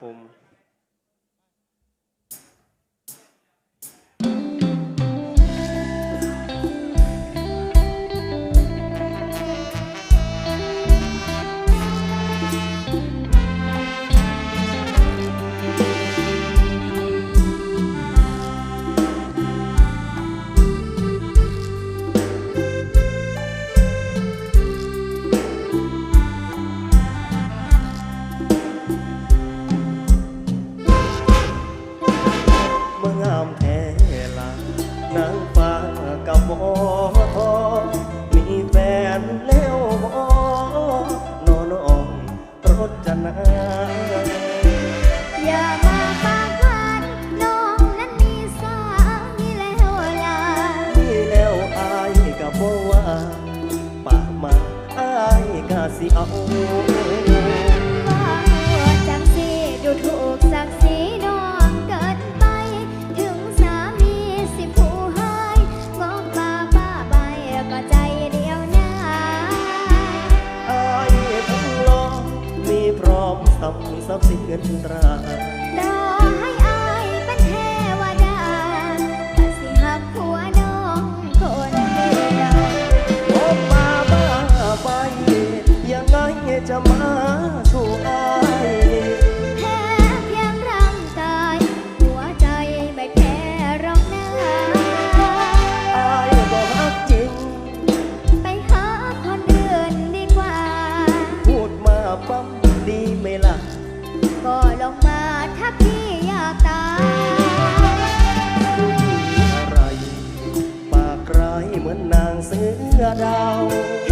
ผม พอ มีแฟนแล้วบอนอนอ่อนรถจะนาอย่ามาปากหวานน้องนั้นมีสามีแล้วล่ะมีแล้วอายกับบ่ว่าปากมาอายก็สิเอา สับทรัพย์สินเงินรา เหมือนนางเสือดาว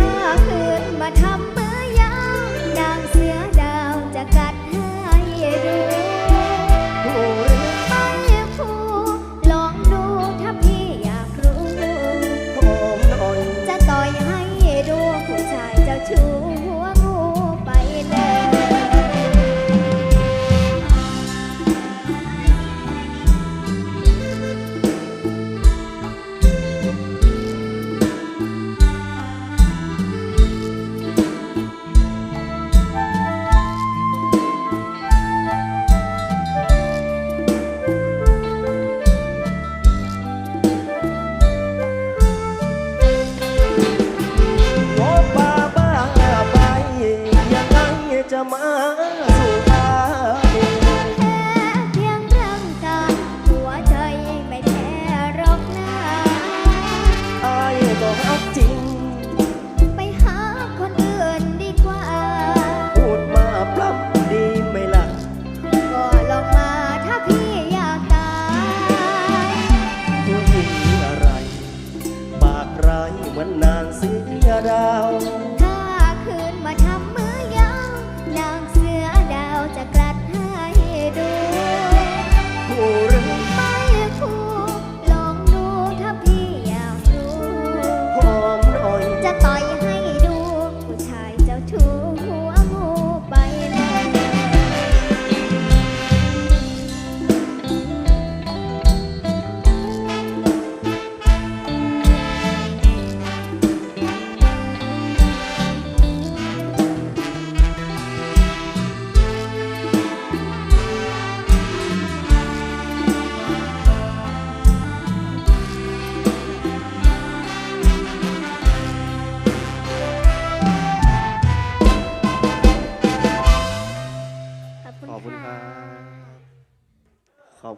ร้ายเหมือนนานเสียดาว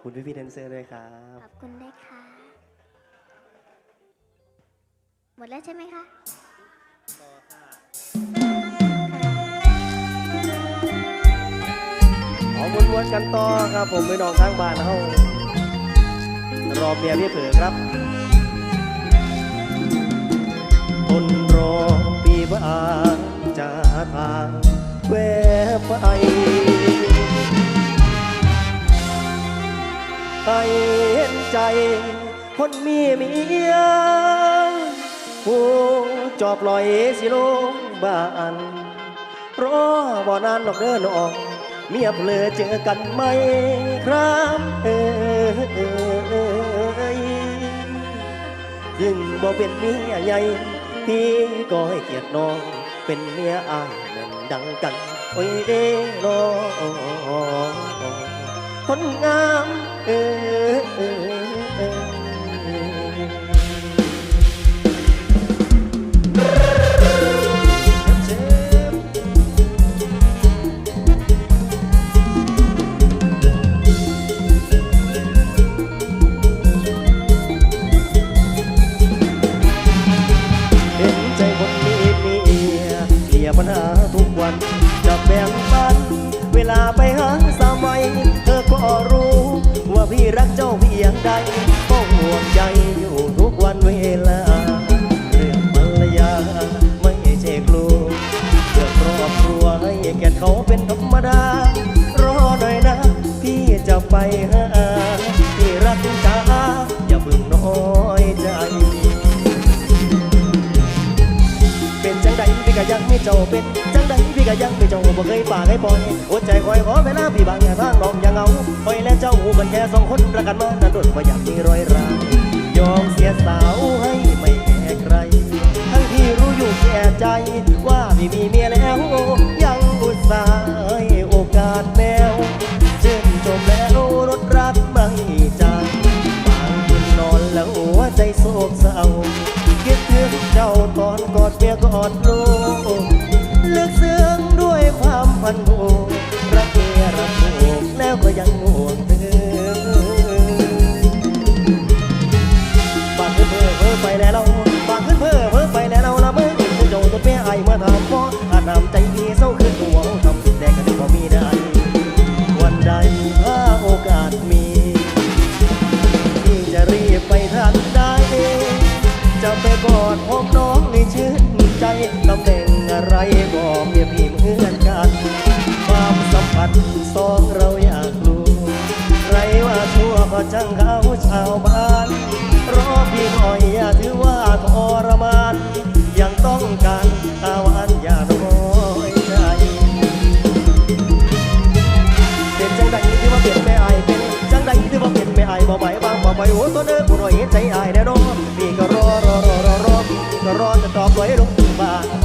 คุณพี่พี่ๆแดนเซอร์ด้วยครับ ขอบคุณด้วยค่ะ หมดแล้วใช่ไหมคะขอวนๆกันต่อครับ ผมไปน้องทางบ้านเฮารอเมียพี่เผือครับ คนมีเมียผู้จอบลอยสิลงบ้านรอบ่นานดอกเดินออก เมียเพลอเจอกันไหมครับเอ้ยยิ่งบ่เป็นเมียใหญ่พี่ก็ให้เกียรติน้อง เป็นเมียอายเหมือนดังกัน โอ้ยเด้น้องคนงามเออเออเออ วลาไปหาสามัยเธอก็รู้ ว่าพี่รักเจ้าเพียงใดก็ห่วงใจอยู่ ก็ยังม่เจ้าเป็นจังใดพี่ก็ยังม่เจ้าบ่เคยฝากให้ปล่อยหัวใจคอยขอเวลาพี่บางอย่าทางน้องอย่าเหงาคอยและเจ้าหูกันแค่สองคนประกันมานั่นดุดว่าอยากมีรอยร้าวยอมเสียสาวให้ไม่แก่ใคร ทั้งที่รู้อยู่แก่ใจ ว่าพี่มีเมียแล้วยังอุตส่าห์ให้โอกาสแมวชื่นชมแล้วรถรักไม่จางบางคืนนอนแล้วหัวใจโศกเศร้า ชั่วก็ช่างเขาชาวบ้านรอพี่หน่อยอย่าถือว่าทรมาน ยังต้องการตาหวานอย่าน้อยใจเป็นจังใดที่ว่าเป็นแม่อายเป็นจังใดที่ว่าเป็นแม่อายบ่ไหวบางบ่ไหวโอ้ตัวเด้อผู้น้อยใจอายแน่นอนพี่ก็รอรอรอรอรอพี่ก็รอจะตอบไว้ลงบ้าน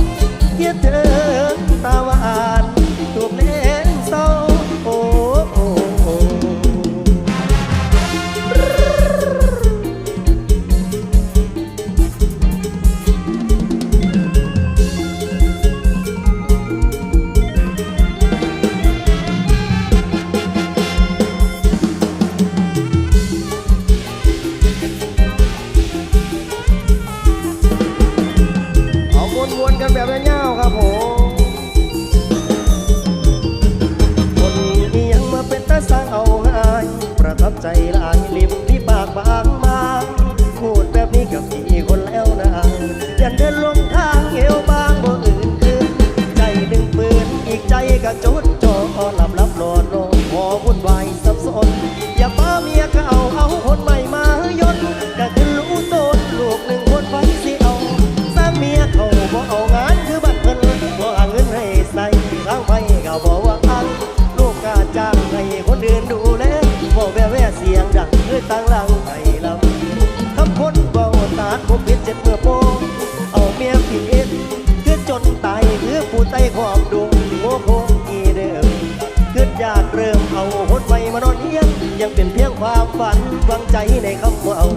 ความฝันวังใจในคำว่าเอา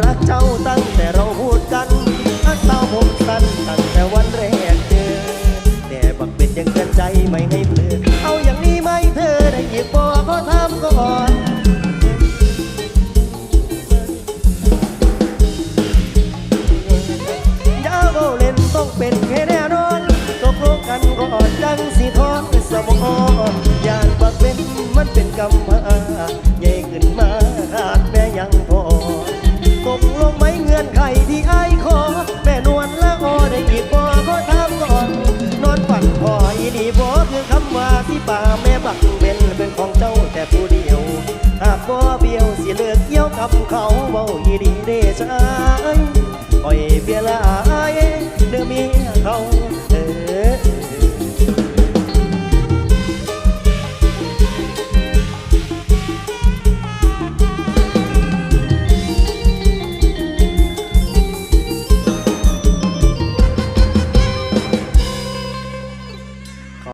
รักเจ้าตั้งแต่เราพูดกันรักเต้าผมสั้นตั้งแต่วันแรกเจอแต่บักเป็นยังกินใจไม่ให้เปลือเอาอย่างนี้ไหมเธอได้หยิบบอกก็ทำก่อนอย่าเบาเล่นต้องเป็นแค่แน่นอนตกลงกันก่อนจังสีทอดสมองยานบักเป็นมันเป็นกรรม มักเป็นเป็นของเจ้าแต่ผู้เดียว หากบ่เบี้ยวสิเลือกเกี่ยวกับเขาเบาอีดีเด้ชายปล่อยเบียลายเดือเมีย